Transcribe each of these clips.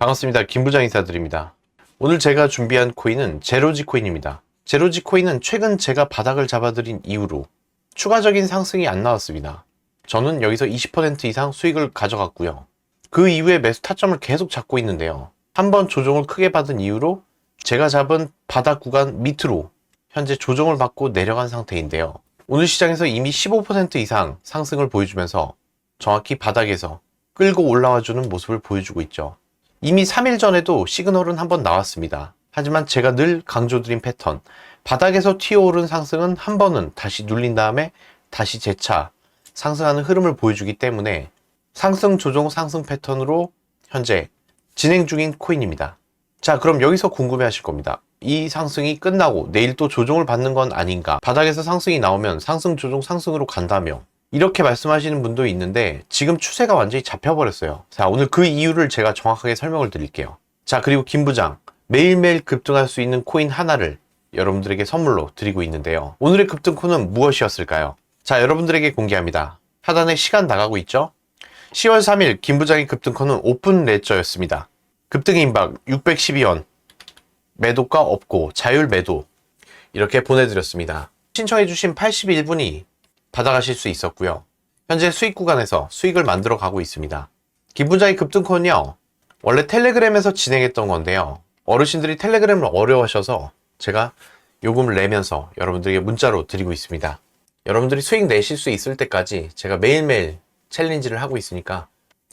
반갑습니다. 김 부장 인사드립니다. 오늘 제가 준비한 코인은 제로지 코인입니다. 제로지 코인은 최근 제가 바닥을 잡아드린 이후로 추가적인 상승이 안 나왔습니다. 저는 여기서 20% 이상 수익을 가져갔고요. 그 이후에 매수 타점을 계속 잡고 있는데요. 한번 조정을 크게 받은 이후로 제가 잡은 바닥 구간 밑으로 현재 조정을 받고 내려간 상태인데요. 오늘 시장에서 이미 15% 이상 상승을 보여주면서 정확히 바닥에서 끌고 올라와주는 모습을 보여주고 있죠. 이미 3일 전에도 시그널은 한번 나왔습니다. 하지만 제가 늘 강조드린 패턴, 바닥에서 튀어오른 상승은 한 번은 다시 눌린 다음에 다시 재차 상승하는 흐름을 보여주기 때문에 상승 조정 상승 패턴으로 현재 진행 중인 코인입니다. 자, 그럼 여기서 궁금해 하실 겁니다. 이 상승이 끝나고 내일 또 조정을 받는 건 아닌가? 바닥에서 상승이 나오면 상승 조정 상승으로 간다며 이렇게 말씀하시는 분도 있는데 지금 추세가 완전히 잡혀버렸어요. 자, 오늘 그 이유를 제가 정확하게 설명을 드릴게요. 자, 그리고 김 부장 매일매일 급등할 수 있는 코인 하나를 여러분들에게 선물로 드리고 있는데요. 오늘의 급등코는 무엇이었을까요? 자, 여러분들에게 공개합니다. 하단에 시간 나가고 있죠? 10월 3일 김 부장의 급등코는 오픈 레저였습니다. 급등 임박 612원, 매도가 없고 자율 매도 이렇게 보내드렸습니다. 신청해주신 81분이 받아가실 수 있었고요. 현재 수익 구간에서 수익을 만들어 가고 있습니다. 김부장의 급등콘은요, 원래 텔레그램에서 진행했던 건데요. 어르신들이 텔레그램을 어려워하셔서 제가 요금을 내면서 여러분들에게 문자로 드리고 있습니다. 여러분들이 수익 내실 수 있을 때까지 제가 매일매일 챌린지를 하고 있으니까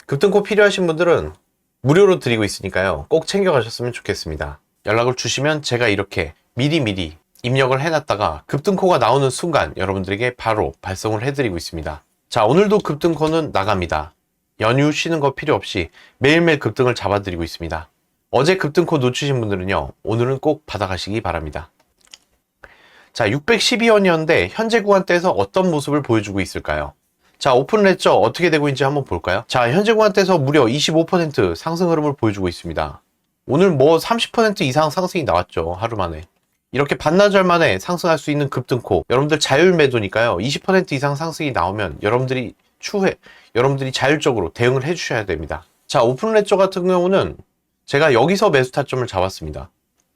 급등코 필요하신 분들은 무료로 드리고 있으니까요. 꼭 챙겨가셨으면 좋겠습니다. 연락을 주시면 제가 이렇게 미리미리 입력을 해놨다가 급등코가 나오는 순간 여러분들에게 바로 발송을 해드리고 있습니다. 자, 오늘도 급등코는 나갑니다. 연휴 쉬는 거 필요 없이 매일매일 급등을 잡아드리고 있습니다. 어제 급등코 놓치신 분들은요, 오늘은 꼭 받아가시기 바랍니다. 자, 612원이었는데 현재 구간대에서 어떤 모습을 보여주고 있을까요? 자, 오픈 레저 어떻게 되고 있는지 한번 볼까요? 자, 현재 구간대에서 무려 25% 상승 흐름을 보여주고 있습니다. 오늘 뭐 30% 이상 상승이 나왔죠, 하루 만에. 이렇게 반나절 만에 상승할 수 있는 급등코. 여러분들 자율 매도니까요. 20% 이상 상승이 나오면 여러분들이 추후에 여러분들이 자율적으로 대응을 해 주셔야 됩니다. 자, 오픈 레저 같은 경우는 제가 여기서 매수 타점을 잡았습니다.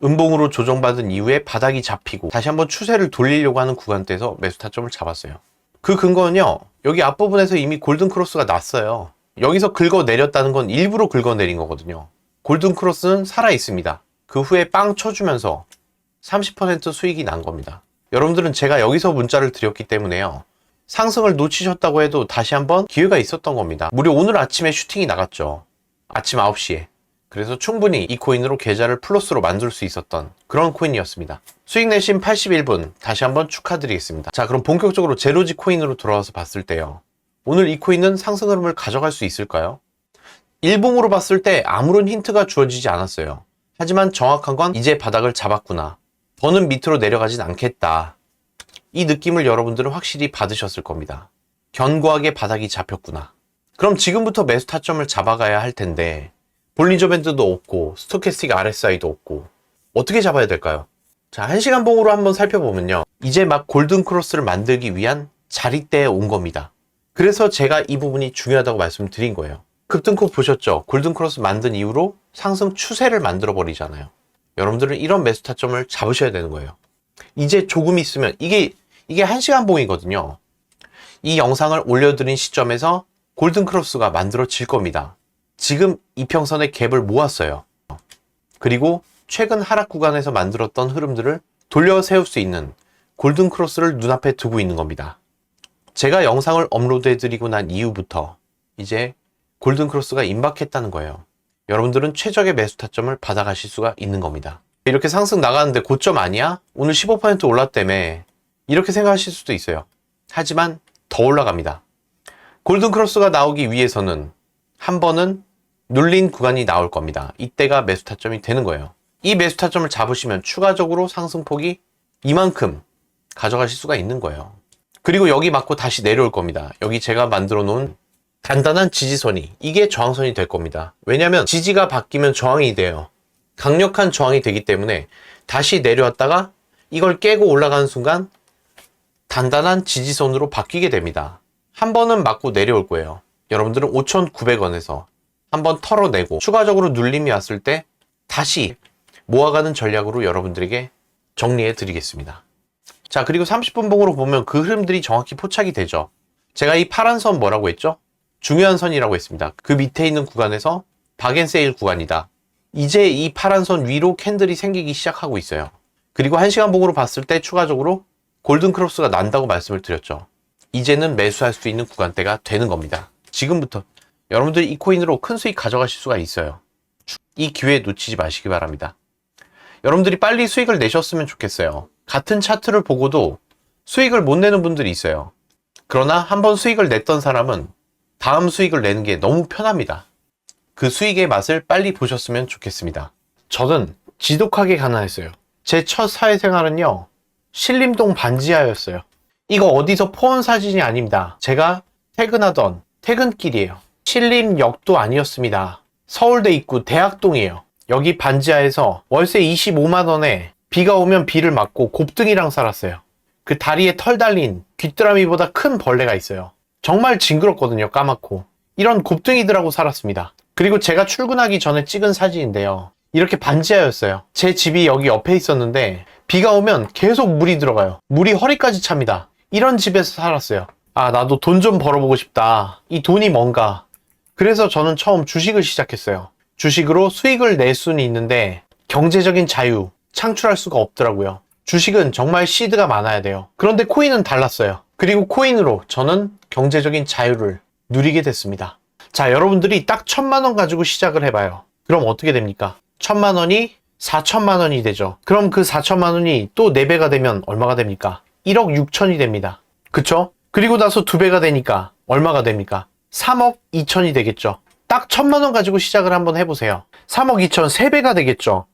음봉으로 조정받은 이후에 바닥이 잡히고 다시 한번 추세를 돌리려고 하는 구간대에서 매수 타점을 잡았어요. 그 근거는요. 여기 앞부분에서 이미 골든 크로스가 났어요. 여기서 긁어 내렸다는 건 일부러 긁어 내린 거거든요. 골든 크로스는 살아 있습니다. 그 후에 빵 쳐주면서 30% 수익이 난 겁니다. 여러분들은 제가 여기서 문자를 드렸기 때문에요. 상승을 놓치셨다고 해도 다시 한번 기회가 있었던 겁니다. 무려 오늘 아침에 슈팅이 나갔죠. 아침 9시에. 그래서 충분히 이 코인으로 계좌를 플러스로 만들 수 있었던 그런 코인이었습니다. 수익 내신 81분 다시 한번 축하드리겠습니다. 자, 그럼 본격적으로 제로지 코인으로 돌아와서 봤을 때요. 오늘 이 코인은 상승 흐름을 가져갈 수 있을까요? 일봉으로 봤을 때 아무런 힌트가 주어지지 않았어요. 하지만 정확한 건 이제 바닥을 잡았구나. 더는 밑으로 내려가진 않겠다. 이 느낌을 여러분들은 확실히 받으셨을 겁니다. 견고하게 바닥이 잡혔구나. 그럼 지금부터 매수 타점을 잡아가야 할 텐데 볼린저 밴드도 없고 스토캐스틱 RSI도 없고 어떻게 잡아야 될까요? 자, 1시간 봉으로 한번 살펴보면요. 이제 막 골든 크로스를 만들기 위한 자리대에 온 겁니다. 그래서 제가 이 부분이 중요하다고 말씀드린 거예요. 급등코 보셨죠? 골든 크로스 만든 이후로 상승 추세를 만들어 버리잖아요. 여러분들은 이런 매수 타점을 잡으셔야 되는 거예요. 이제 조금 있으면 이게 이게 1시간 봉이거든요. 이 영상을 올려드린 시점에서 골든 크로스가 만들어질 겁니다. 지금 이평선의 갭을 모았어요. 그리고 최근 하락 구간에서 만들었던 흐름들을 돌려 세울 수 있는 골든 크로스를 눈앞에 두고 있는 겁니다. 제가 영상을 업로드해 드리고 난 이후부터 이제 골든 크로스가 임박했다는 거예요. 여러분들은 최적의 매수 타점을 받아가실 수가 있는 겁니다. 이렇게 상승 나가는데 고점 아니야? 오늘 15% 올랐다며 이렇게 생각하실 수도 있어요. 하지만 더 올라갑니다. 골든 크로스가 나오기 위해서는 한 번은 눌린 구간이 나올 겁니다. 이때가 매수 타점이 되는 거예요. 이 매수 타점을 잡으시면 추가적으로 상승폭이 이만큼 가져가실 수가 있는 거예요. 그리고 여기 맞고 다시 내려올 겁니다. 여기 제가 만들어 놓은 단단한 지지선이 이게 저항선이 될 겁니다. 왜냐하면 지지가 바뀌면 저항이 돼요. 강력한 저항이 되기 때문에 다시 내려왔다가 이걸 깨고 올라가는 순간 단단한 지지선으로 바뀌게 됩니다. 한 번은 맞고 내려올 거예요. 여러분들은 5,900원에서 한 번 털어내고 추가적으로 눌림이 왔을 때 다시 모아가는 전략으로 여러분들에게 정리해 드리겠습니다. 자, 그리고 30분 봉으로 보면 그 흐름들이 정확히 포착이 되죠. 제가 이 파란 선 뭐라고 했죠? 중요한 선이라고 했습니다. 그 밑에 있는 구간에서 박앤세일 구간이다. 이제 이 파란 선 위로 캔들이 생기기 시작하고 있어요. 그리고 1시간 봉으로 봤을 때 추가적으로 골든 크로스가 난다고 말씀을 드렸죠. 이제는 매수할 수 있는 구간대가 되는 겁니다. 지금부터 여러분들이 이 코인으로 큰 수익 가져가실 수가 있어요. 이 기회 놓치지 마시기 바랍니다. 여러분들이 빨리 수익을 내셨으면 좋겠어요. 같은 차트를 보고도 수익을 못 내는 분들이 있어요. 그러나 한번 수익을 냈던 사람은 다음 수익을 내는 게 너무 편합니다. 그 수익의 맛을 빨리 보셨으면 좋겠습니다. 저는 지독하게 가난했어요. 제 첫 사회생활은요, 신림동 반지하였어요. 이거 어디서 포온 사진이 아닙니다. 제가 퇴근하던 퇴근길이에요. 신림역도 아니었습니다. 서울대 입구 대학동이에요. 여기 반지하에서 월세 25만원에 비가 오면 비를 맞고 곱등이랑 살았어요. 그 다리에 털 달린 귀뚜라미보다 큰 벌레가 있어요. 정말 징그럽거든요, 까맣고. 이런 곱등이들하고 살았습니다. 그리고 제가 출근하기 전에 찍은 사진인데요. 이렇게 반지하였어요. 제 집이 여기 옆에 있었는데 비가 오면 계속 물이 들어가요. 물이 허리까지 찹니다. 이런 집에서 살았어요. 아, 나도 돈 좀 벌어보고 싶다. 이 돈이 뭔가. 그래서 저는 처음 주식을 시작했어요. 주식으로 수익을 낼 수는 있는데 경제적인 자유 창출할 수가 없더라고요. 주식은 정말 시드가 많아야 돼요. 그런데 코인은 달랐어요. 그리고 코인으로 저는 경제적인 자유를 누리게 됐습니다. 자, 여러분들이 딱 천만 원 가지고 시작을 해봐요. 그럼 어떻게 됩니까? 천만 원이 4천만 원이 되죠. 그럼 그 4천만 원이 또 4배가 되면 얼마가 됩니까? 1억 6천이 됩니다. 그쵸? 그리고 나서 2배가 되니까 얼마가 됩니까? 3억 2천이 되겠죠. 딱 천만 원 가지고 시작을 한번 해보세요. 3억 2천 3배가 되겠죠.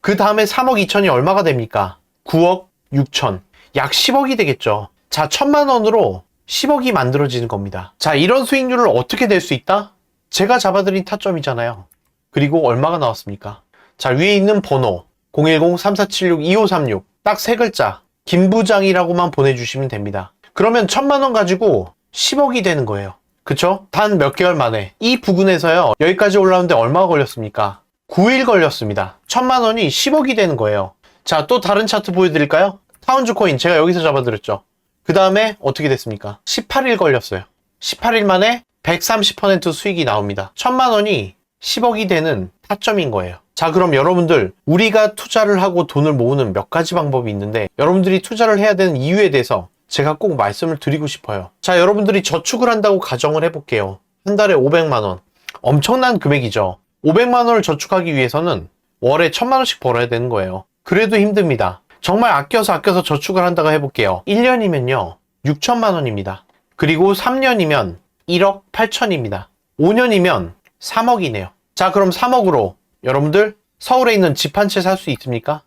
그 다음에 3억 2천이 얼마가 됩니까? 9억 6천. 약 10억이 되겠죠. 자, 천만 원으로 10억이 만들어지는 겁니다. 자, 이런 수익률을 어떻게 낼 수 있다? 제가 잡아드린 타점이잖아요. 그리고 얼마가 나왔습니까? 자, 위에 있는 번호 010-3476-2536 딱 세 글자 김 부장이라고만 보내주시면 됩니다. 그러면 천만 원 가지고 10억이 되는 거예요. 그쵸? 단 몇 개월 만에 이 부근에서요 여기까지 올라오는데 얼마가 걸렸습니까? 9일 걸렸습니다. 천만 원이 10억이 되는 거예요. 자, 또 다른 차트 보여드릴까요? 타운즈 코인 제가 여기서 잡아드렸죠. 그 다음에 어떻게 됐습니까? 18일 걸렸어요. 18일 만에 130% 수익이 나옵니다. 천만 원이 10억이 되는 타점인 거예요. 자, 그럼 여러분들, 우리가 투자를 하고 돈을 모으는 몇 가지 방법이 있는데, 여러분들이 투자를 해야 되는 이유에 대해서 제가 꼭 말씀을 드리고 싶어요. 자, 여러분들이 저축을 한다고 가정을 해볼게요. 한 달에 500만원. 엄청난 금액이죠. 500만원을 저축하기 위해서는 월에 1000만원씩 벌어야 되는 거예요. 그래도 힘듭니다. 정말 아껴서 아껴서 저축을 한다고 해볼게요. 1년이면요, 6천만 원입니다. 그리고 3년이면 1억 8천입니다. 5년이면 3억이네요. 자, 그럼 3억으로 여러분들 서울에 있는 집 한 채 살 수 있습니까?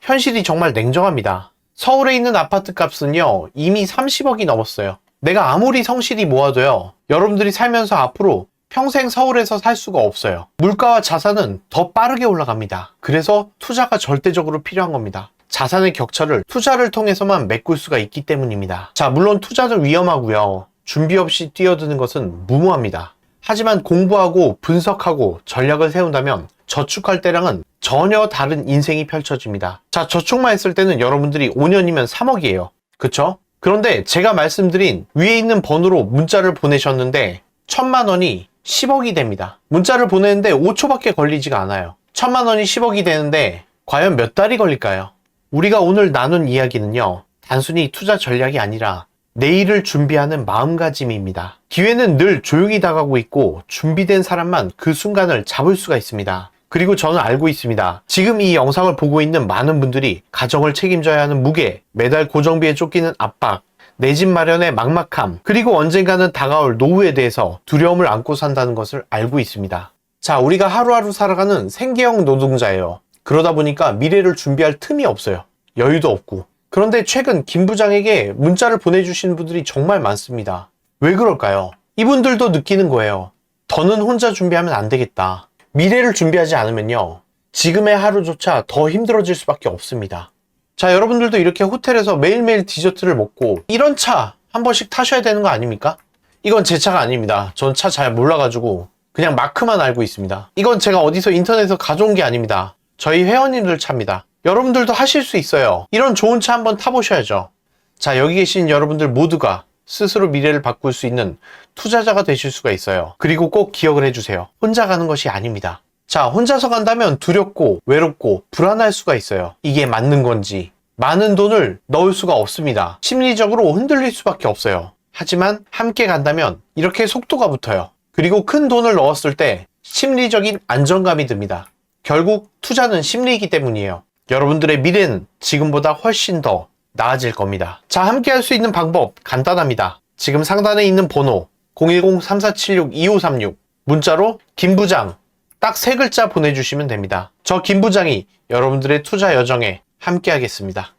현실이 정말 냉정합니다. 서울에 있는 아파트 값은요, 이미 30억이 넘었어요. 내가 아무리 성실히 모아도요, 여러분들이 살면서 앞으로 평생 서울에서 살 수가 없어요. 물가와 자산은 더 빠르게 올라갑니다. 그래서 투자가 절대적으로 필요한 겁니다. 자산의 격차를 투자를 통해서만 메꿀 수가 있기 때문입니다. 자, 물론 투자는 위험하고요. 준비 없이 뛰어드는 것은 무모합니다. 하지만 공부하고 분석하고 전략을 세운다면 저축할 때랑은 전혀 다른 인생이 펼쳐집니다. 자, 저축만 했을 때는 여러분들이 5년이면 3억이에요. 그쵸? 그런데 제가 말씀드린 위에 있는 번호로 문자를 보내셨는데 천만 원이 10억이 됩니다. 문자를 보내는데 5초밖에 걸리지가 않아요. 천만 원이 10억이 되는데 과연 몇 달이 걸릴까요? 우리가 오늘 나눈 이야기는요. 단순히 투자 전략이 아니라 내일을 준비하는 마음가짐입니다. 기회는 늘 조용히 다가오고 있고 준비된 사람만 그 순간을 잡을 수가 있습니다. 그리고 저는 알고 있습니다. 지금 이 영상을 보고 있는 많은 분들이 가정을 책임져야 하는 무게, 매달 고정비에 쫓기는 압박, 내 집 마련의 막막함, 그리고 언젠가는 다가올 노후에 대해서 두려움을 안고 산다는 것을 알고 있습니다. 자, 우리가 하루하루 살아가는 생계형 노동자예요. 그러다 보니까 미래를 준비할 틈이 없어요. 여유도 없고. 그런데 최근 김 부장에게 문자를 보내주시는 분들이 정말 많습니다. 왜 그럴까요? 이분들도 느끼는 거예요. 더는 혼자 준비하면 안 되겠다. 미래를 준비하지 않으면요. 지금의 하루조차 더 힘들어질 수밖에 없습니다. 자, 여러분들도 이렇게 호텔에서 매일매일 디저트를 먹고 이런 차 한 번씩 타셔야 되는 거 아닙니까? 이건 제 차가 아닙니다. 전 차 잘 몰라가지고 그냥 마크만 알고 있습니다. 이건 제가 어디서 인터넷에서 가져온 게 아닙니다. 저희 회원님들 차입니다. 여러분들도 하실 수 있어요. 이런 좋은 차 한번 타보셔야죠. 자, 여기 계신 여러분들 모두가 스스로 미래를 바꿀 수 있는 투자자가 되실 수가 있어요. 그리고 꼭 기억을 해주세요. 혼자 가는 것이 아닙니다. 자, 혼자서 간다면 두렵고 외롭고 불안할 수가 있어요. 이게 맞는 건지. 많은 돈을 넣을 수가 없습니다. 심리적으로 흔들릴 수밖에 없어요. 하지만 함께 간다면 이렇게 속도가 붙어요. 그리고 큰 돈을 넣었을 때 심리적인 안정감이 듭니다. 결국 투자는 심리이기 때문이에요. 여러분들의 미래는 지금보다 훨씬 더 나아질 겁니다. 자, 함께 할 수 있는 방법 간단합니다. 지금 상단에 있는 번호 010-3476-2536 문자로 김부장 딱 세 글자 보내주시면 됩니다. 저 김부장이 여러분들의 투자 여정에 함께 하겠습니다.